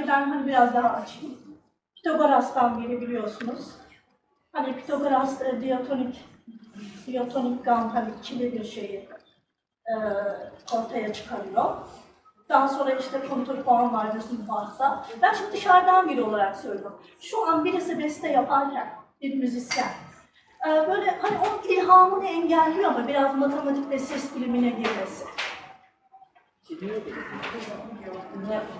belki ben hani biraz daha açayım. Pitagoras'tan biri biliyorsunuz. Hani Pitagoras e, diatonik, diatonik gam hani ikili bir şeyi e, ortaya çıkarıyor. Daha sonra işte kontur puan var bizim varsa. Ben şimdi dışarıdan biri olarak söylüyorum. Şu an birisi beste yaparken bir müzisyen e, böyle hani onun ilhamını engelliyor ama biraz matematik ve ses bilimine girmesi.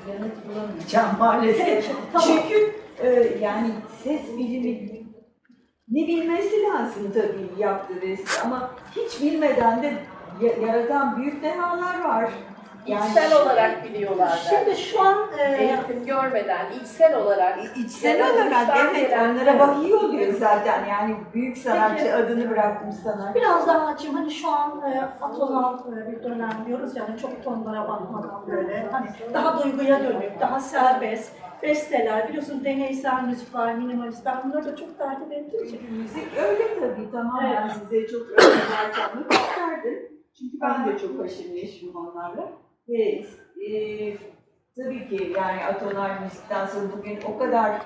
Yanıt bulamayacağım maalesef. Tamam. Çünkü e, yani ses bilimi ne bilmesi lazım tabii yaptığı resim ama hiç bilmeden de ya- yaratan büyük dehalar var. Yani İçsel olarak biliyorlar. Şimdi şu an e, Eğitim görmeden, içsel olarak. içsel Yaratılıştan olarak evet onlara vahiy oluyor zaten yani büyük sanatçı Peki. adını bıraktım sana. Biraz daha açayım. Hani şu an e, atonal e, bir dönem diyoruz yani çok tonlara bakmadan böyle. Hani daha duyguya dönük, daha serbest. Besteler, biliyorsun deneysel müzik var, minimalistler. Bunları da çok takip ettiğim için. Müzik öyle tabii tamamen Evet. size çok özel çalmak isterdim. Çünkü ben de çok haşır neşirim onlarla. Ve e, tabii ki yani atonal müzikten sonra bugün o kadar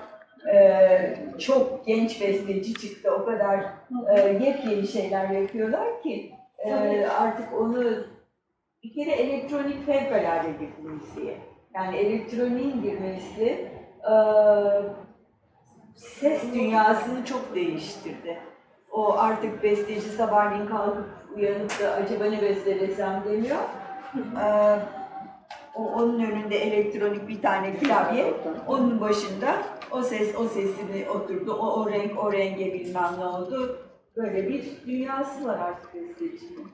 e, çok genç besteci çıktı, o kadar e, yepyeni şeyler yapıyorlar ki e, Tabii. artık onu bir kere elektronik fevkalade bir müziğe. Yani elektroniğin girmesi e, ses dünyasını çok değiştirdi. O artık besteci sabahleyin kalkıp uyanıp da acaba ne bestelesem demiyor. Ee, o, onun önünde elektronik bir tane klavye, onun başında o ses o sesini oturdu, o, o renk o renge bilmem ne oldu. Böyle bir dünyası var artık bestecinin.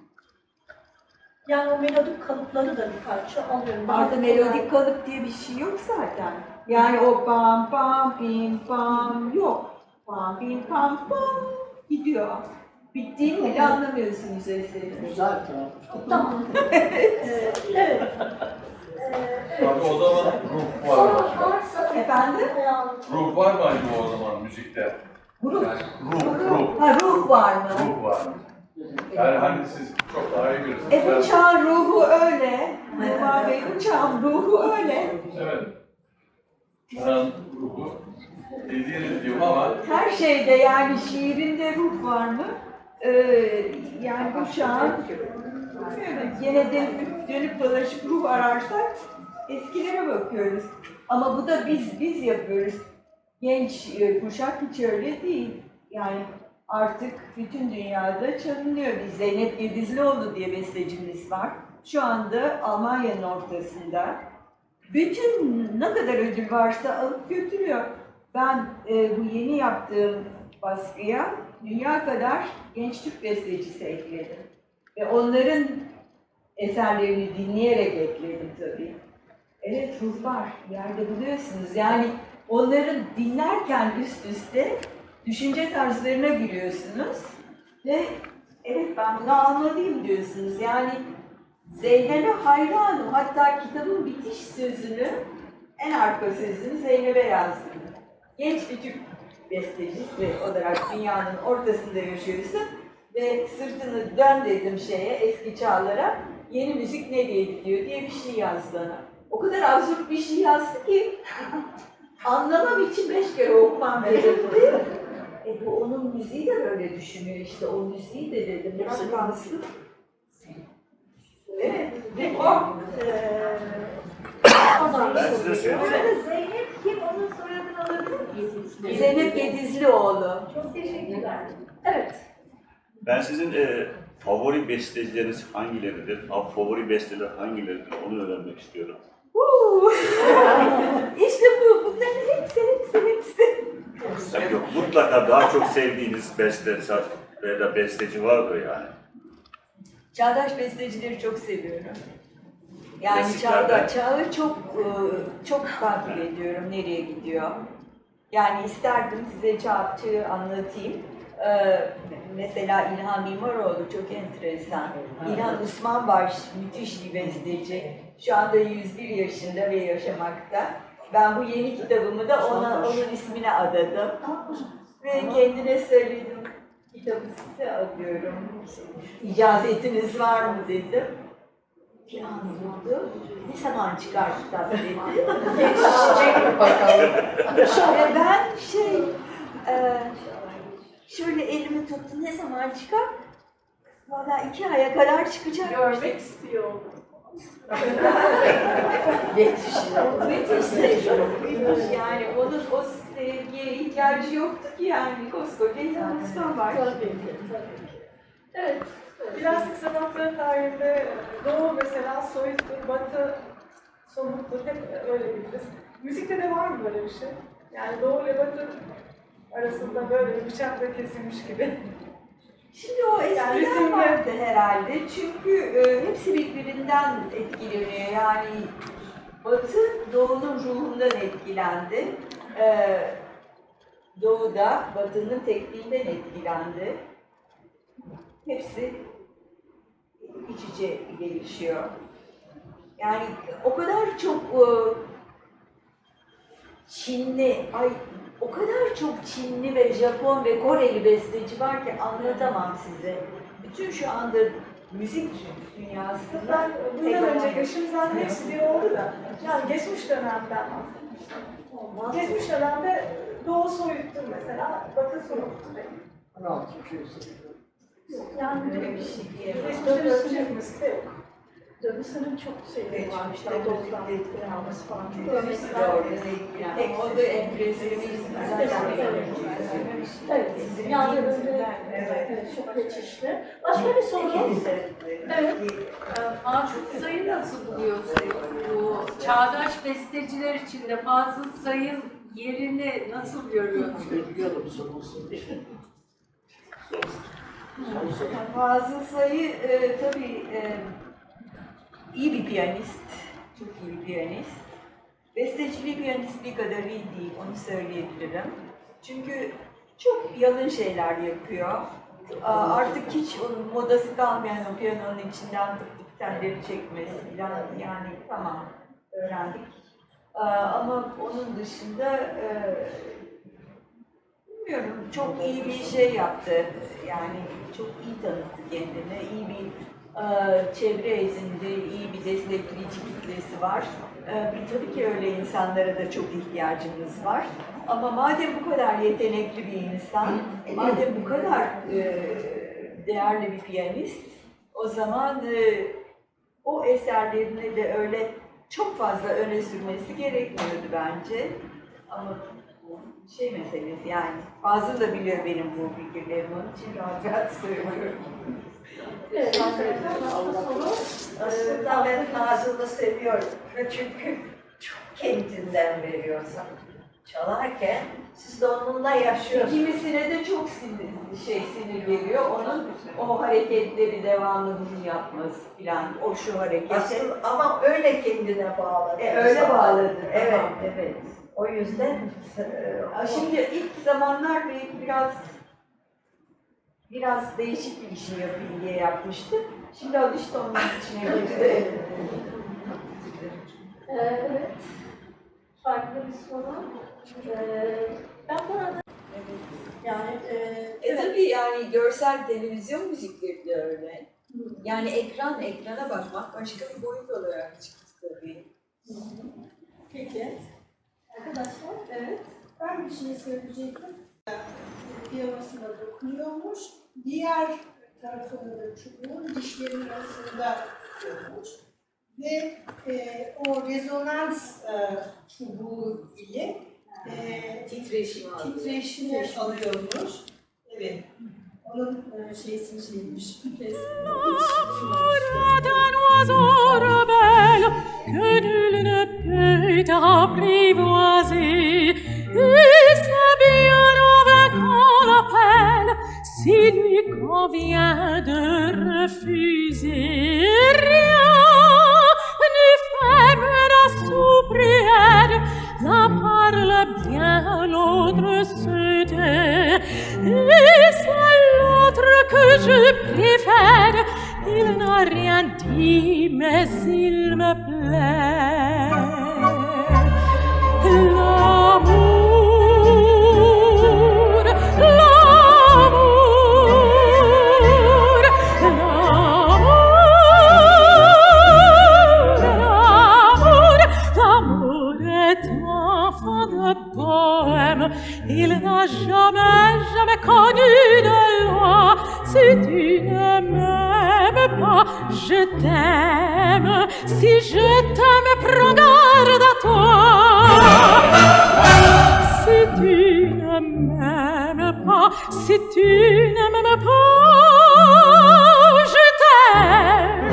Yani o melodik kalıpları da bir parça alıyorum. Orada melodik kalıp diye bir şey yok zaten. Yani o pam pam pim pam yok. Pam pim pam pam gidiyor. Bittiğini bile anlamıyorsunuz eseri. Güzel tamam. Tamam. Evet. Abi o zaman ruh var mı? Efendim? Ruh var mı acaba o zaman müzikte? Ruh. Yani ruh, ruh, Ha ruh var mı? ruh var mı? Yani hani siz çok daha iyi bilirsiniz. E bu çağın ruhu öyle. Numan Bey bu çağın ruhu öyle. Evet. Çağın ruhu dediğiniz gibi ama Her şeyde yani şiirinde ruh var mı? Ee, yani bu çağın yine de dönüp dolaşıp ruh ararsak eskilere bakıyoruz. Ama bu da biz biz yapıyoruz. Genç kuşak hiç öyle değil. Yani artık bütün dünyada çalınıyor. Bir Zeynep Gedizlioğlu diye bestecimiz var. Şu anda Almanya'nın ortasında. Bütün ne kadar ödül varsa alıp götürüyor. Ben e, bu yeni yaptığım baskıya dünya kadar genç Türk bestecisi ekledim. Ve onların eserlerini dinleyerek ekledim tabii. Evet ruh var, yerde buluyorsunuz. Yani onları dinlerken üst üste düşünce tarzlarına giriyorsunuz. Ve evet ben bunu almalıyım diyorsunuz. Yani Zeynep'e hayranım. Hatta kitabın bitiş sözünü, en arka sözünü Zeynep'e yazdım. Genç bir Türk bestecisi olarak dünyanın ortasında yaşıyorsun ve sırtını dön dedim şeye, eski çağlara, yeni müzik nereye gidiyor diye bir şey yazdı bana. O kadar absürt bir şey yazdı ki anlamam için beş kere okumam gerekti. E bu onun müziği de böyle düşünüyor işte, o müziği de dedim. Nasıl kalsın? Evet, ve o. Da- Ben size söyleyeyim. Orada Zeynep kim? Onun miyiz? Zeynep Gedizlioğlu. Çok teşekkürler. Evet. Ben sizin e, favori bestecileriniz hangileridir? Ha, favori besteler hangileridir? Onu öğrenmek istiyorum. İşte bu, bunların hepsi, hepsi, hepsi. Tabii yok, mutlaka daha çok sevdiğiniz beste ya da besteci vardır yani. Çağdaş bestecileri çok seviyorum. Yani Klasiklerden. çağda, çağı çok e, çok takip ediyorum nereye gidiyor. Yani isterdim size çağçığı anlatayım. Ee, mesela İlhan Mimaroğlu çok enteresan. İlhan Osmanbaş müthiş bir besteci. Şu anda 101 yaşında ve yaşamakta. Ben bu yeni kitabımı da ona, onun ismine adadım. Ve kendine söyledim, kitabı size alıyorum. İcazetiniz var mı dedim. Planlıyordu. Ne zaman çıkar kitap dedi. Yetişecek mi bakalım? Ve ben şey, e, şöyle elimi tuttu ne zaman çıkar? Valla iki aya kadar çıkacak. Görmek istiyorum. Yetişiyor. Müthiş yani onun o sevgiye ihtiyacı yoktu ki yani koskoca insan var. Tabii ki, tabii ki. Evet. Plastik sanatları tarihinde Doğu mesela soyuttur, Batı somuttur, hep öyle biliriz. Müzikte de var mı böyle bir şey? Yani Doğu ile Batı arasında böyle bir bıçakla kesilmiş gibi. Şimdi o eskiden ritimde- vardı herhalde çünkü e, hepsi birbirinden etkileniyor yani Batı Doğu'nun ruhundan etkilendi. E, Doğu da Batı'nın tekniğinden etkilendi. Hepsi iç içe gelişiyor. Yani o kadar çok e, Çinli, ay o kadar çok Çinli ve Japon ve Koreli besteci var ki anlatamam size. Bütün şu anda müzik dünyasında Ben bundan tek önce olan- başımızdan hepsi bir oldu da, yani geçmiş dönemden bahsetmiştim. Geçmiş dönemde Doğu soyuttur mesela, Batı. Yani Öyle bir böyle bir şey yok. Dövüşünün çok şeyleri var. İşte Doğu'dan etkilenmesi falan. Hepsi doğru, etkilen. O da empresyonizm zaten. Evet, yani böyle evet, çok geçişli. Başka bir soru? Evet. Fazıl Say'ı nasıl buluyorsunuz? Bu çağdaş besteciler içinde Fazıl Say'ın yerini nasıl görüyorsunuz? Fazıl Say'ı e, tabii e, iyi bir piyanist, çok iyi bir piyanist. Besteciliği piyanistliği kadar iyi değil, onu söyleyebilirim. Çünkü çok yalın şeyler yapıyor. Aa, Artık hiç onun modası kalmayan o piyanonun içinden tık tık telleri çekmesi falan yani tamam öğrendik. Aa, Ama onun dışında e, Bilmiyorum, çok iyi bir şey yaptı. Yani çok iyi tanıttı kendini, iyi bir e, çevre edindi, iyi bir destekleyici kitlesi var. E, bir, tabii ki öyle insanlara da çok ihtiyacımız var. Ama madem bu kadar yetenekli bir insan, madem bu kadar e, değerli bir piyanist, o zaman o eserlerini de öyle çok fazla öne sürmesi gerekmiyordu bence. Ama şey meselesi yani. Fazıl da biliyor benim bu fikirlerimi, onun için rahat rahat söylüyorum. Evet. Aslında ben Nazım'ı seviyorum. Çünkü çok kendinden veriyor. Çalarken siz de onunla yaşıyorsunuz. Kimisine de çok sinir, şey sinir veriyor. Onun o hareketleri devamlı bunun yapması filan. O şu hareketi. Asıl ama öyle kendine bağladı. E, öyle bağladı. Evet, tamam. evet. O yüzden e, Şimdi ilk zamanlar belki biraz biraz değişik bir işi yapayım diye yapmıştım. Şimdi alıştı onun içine girdi. Ee, evet. Farklı bir soru. Ee, ben bu arada yani e, E evet. tabii yani görsel televizyon müzikleri de öyle. Yani ekran ekrana bakmak başka bir boyut olarak çıktı tabii. Peki. Arkadaşlar, evet. Ben bir şey söyleyecektim. Piyanosuna dokunuyormuş. Diğer tarafında da çubuğun dişlerin arasında tutuyormuş. Ve e, o rezonans e, çubuğu ile e, Titreşim titreşimi alıyormuş. Evet. Onun e, şeysini şeymiş. d'un oiseau rebelle que nul ne peut apprivoiser. Et bien en vainquant l'appel s'il lui convient de refuser. Rien ne ferme la sobrière, l'un parle bien, l'autre se tait. Et c'est l'autre que je préfère, il n'a rien dit, mais il me plaît. Si tu ne m'aimes pas, je t'aime. Si je t'aime, prends garde à toi. Si tu ne m'aimes pas, si tu ne m'aimes pas, je t'aime.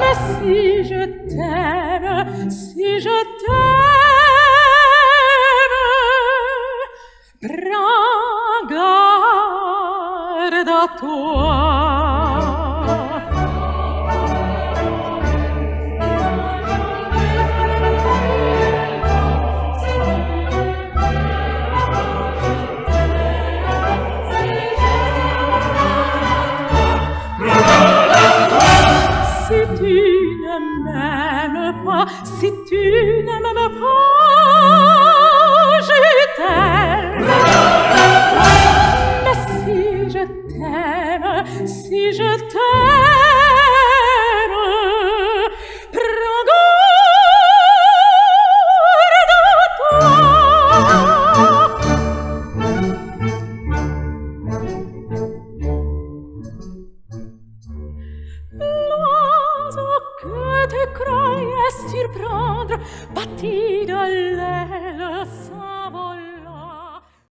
Mais si je t'aime, si je t'aime, à toi. Si tu ne m'aimes pas, si tu ne m'aimes pas,